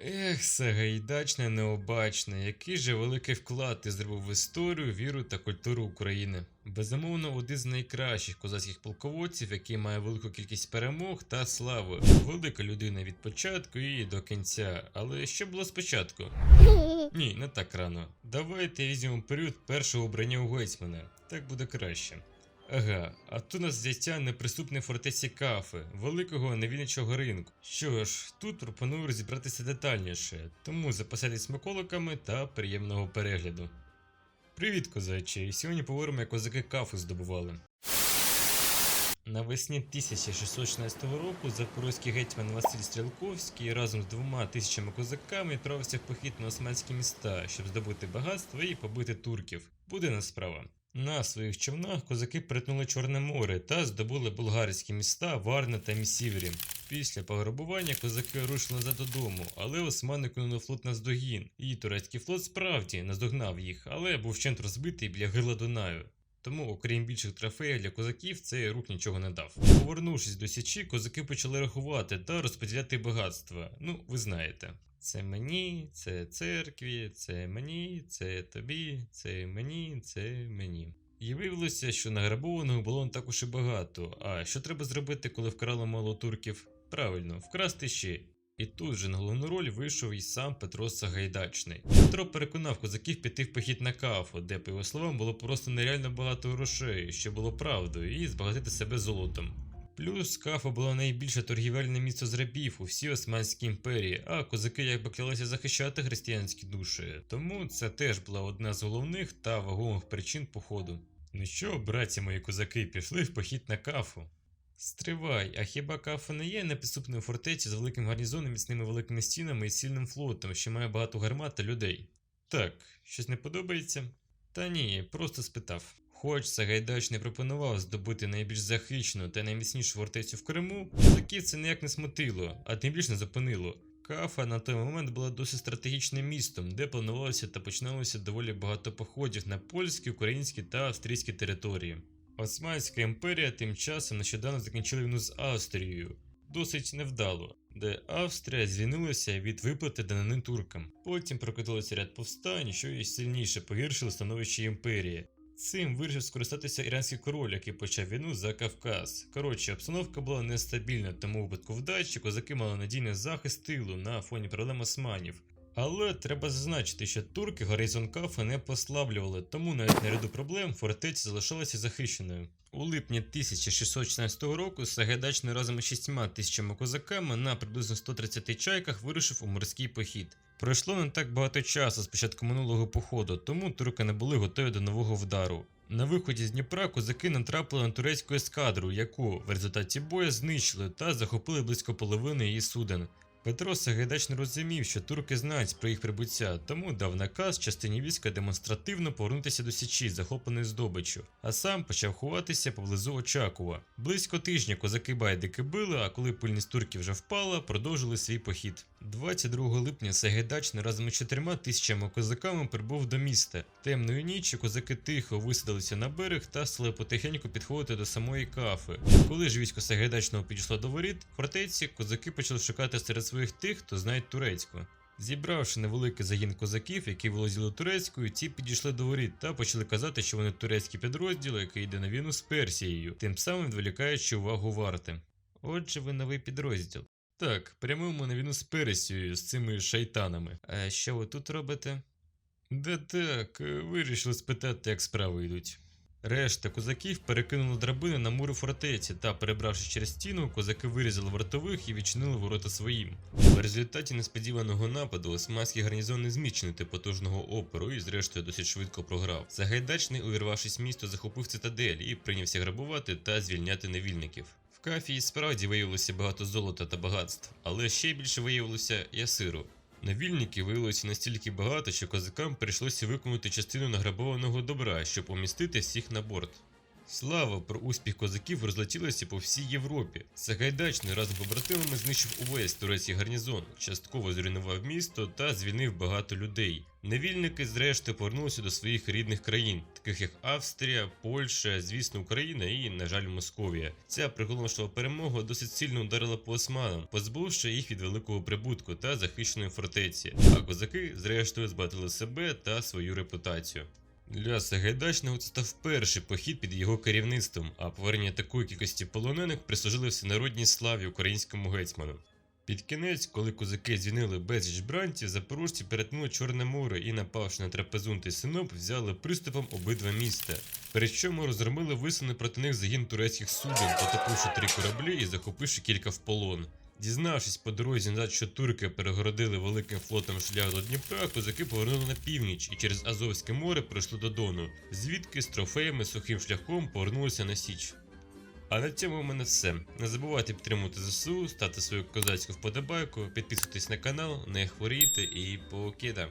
Ех, Сагайдачне необачне, який же великий вклад ти зробив в історію, віру та культуру України. Безумовно, один з найкращих козацьких полководців, який має велику кількість перемог та слави. Велика людина від початку і до кінця. Але що було спочатку? Ні, не так рано. Давайте візьмемо період першого обрання у гетьмана. Так буде краще. Ага, а у нас взяття неприступної фортеці Кафи, великого невільничого ринку. Що ж, тут пропоную розібратися детальніше, тому запасайтесь смаколиками та приємного перегляду. Привіт, козачі! Сьогодні поговоримо, як козаки Кафи здобували. Навесні 1616 року запорозький гетьман Василь Стрілковський разом з двома тисячами козаками відправився в похід на османські міста, щоб здобути багатство і побити турків. Буденна справа. На своїх човнах козаки перетнули Чорне море та здобули болгарські міста Варна та Місіврі. Після пограбування козаки рушили назад додому, але османи кинули флот наздогін, і турецький флот справді наздогнав їх, але був вщент розбитий біля гирла Дунаю. Тому, окрім більших трофеїв для козаків, цей рух нічого не дав. Повернувшись до Січі, козаки почали рахувати та розподіляти багатства. Ну, ви знаєте. Це мені, це церкві, це мені, це тобі, це мені, це мені. І виявилося, що награбованого було не так уж і багато. А що треба зробити, коли вкрали мало турків? Правильно, вкрасти ще. І тут же на головну роль вийшов і сам Петро Сагайдачний. Петро переконав козаків піти в похід на Кафу, де, по його словам, було просто нереально багато грошей, що було правдою, і збагатити себе золотом. Плюс Кафа було найбільше торгівельне місто з рабів у всій Османській імперії, а козаки якби клялися захищати християнські душі, тому це теж була одна з головних та вагомих причин походу. Ну що, браті мої козаки, пішли в похід на Кафу? Стривай, а хіба Кафа не є неприступною фортецею з великим гарнізоном, міцними великими стінами і сильним флотом, що має багато гармат та людей? Так, щось не подобається? Та ні, просто спитав. Хоч Сагайдач не пропонував здобути найбільш захищену та найміцнішу фортецю в Криму, козаків це ніяк не смутило, а тим більше не зупинило. Кафа на той момент була досить стратегічним містом, де планувалося та починалося доволі багато походів на польські, українські та австрійські території. Османська імперія тим часом нещодавно закінчила війну з Австрією, досить невдало, де Австрія звільнилася від виплати данини туркам. Потім прокотилося ряд повстань, що і сильніше погіршило становище імперії. Цим вирішив скористатися іранський король, який почав війну за Кавказ. Коротше, обстановка була нестабільна, тому у випадку вдачі козаки мали надійний захист тилу на фоні проблем османів. Але треба зазначити, що турки гарнізон Кафа не послаблювали, тому навіть на ряду проблем фортеця залишалася захищеною. У липні 1616 року Сагайдачний разом із шістьма тисячами козаками на приблизно 130 чайках вирушив у морський похід. Пройшло не так багато часу з початку минулого походу, тому турки не були готові до нового вдару. На виході з Дніпра козаки натрапили на турецьку ескадру, яку в результаті бою знищили та захопили близько половини її суден. Петро Сагайдач не розумів, що турки знають про їх прибуття, тому дав наказ частині війська демонстративно повернутися до Січі, захопленої здобиччю, а сам почав ховатися поблизу Очакова. Близько тижня козаки байдики били, а коли пильність турків вже впала, продовжили свій похід. 22 липня Сагайдач разом із чотирма тисячами козаками прибув до міста. Темної нічі козаки тихо висадилися на берег та стали потихеньку підходити до самої кафи. Коли ж військо Сагайдачного підійшло до воріт, фортеці козаки почали шукати серед своїх тих, хто знає турецьку. Зібравши невеликий загін козаків, які володіли турецькою, ті підійшли до воріт та почали казати, що вони турецький підрозділ, який йде на війну з Персією, тим самим відволікаючи увагу варти. Отже, ви новий підрозділ. Так, прямуємо на війну з Персією, з цими шайтанами. А що ви тут робите? Да так, е, вирішили спитати, як справи йдуть. Решта козаків перекинули драбини на мури фортеці та, перебравши через стіну, козаки вирізали вартових і відчинили ворота своїм. В результаті несподіваного нападу османський гарнізон не зміг потужного опору і, зрештою, досить швидко програв. Загайдачний, увірвавшись в місто, захопив цитадель і прийнявся грабувати та звільняти невільників. В кафі і справді виявилося багато золота та багатств, але ще більше виявилося ясиру. Навільників виявилося настільки багато, що козакам прийшлося виконати частину награбованого добра, щоб умістити всіх на борт. Слава про успіх козаків розлетілася по всій Європі. Сагайдачний разом з побратимами знищив увесь турецький гарнізон, частково зруйнував місто та звільнив багато людей. Невільники зрештою повернулися до своїх рідних країн, таких як Австрія, Польща, звісно, Україна і, на жаль, Московія. Ця приголомшлива перемога досить сильно ударила по османам, позбувши їх від великого прибутку та захищеної фортеці. А козаки, зрештою, збагатили себе та свою репутацію. Для Сагайдачного це став перший похід під його керівництвом, а повернення такої кількості полонених прислужило всенародній славі українському гетьману. Під кінець, коли козаки звільнили безліч бранців, запорожці перетнули Чорне море і, напавши на Трапезунт і Синоп, взяли приступом обидва міста. Причому розгромили висуне проти них загін турецьких суден, потопивши три кораблі і захопивши кілька в полон. Дізнавшись по дорозі назад, що турки перегородили великим флотом шлях до Дніпра, козаки повернули на північ і через Азовське море пройшли до Дону, звідки з трофеями сухим шляхом повернулися на Січ. А на цьому в мене все. Не забувайте підтримувати ЗСУ, ставте свою козацьку вподобайку, підписуйтесь на канал, не хворійте і покида.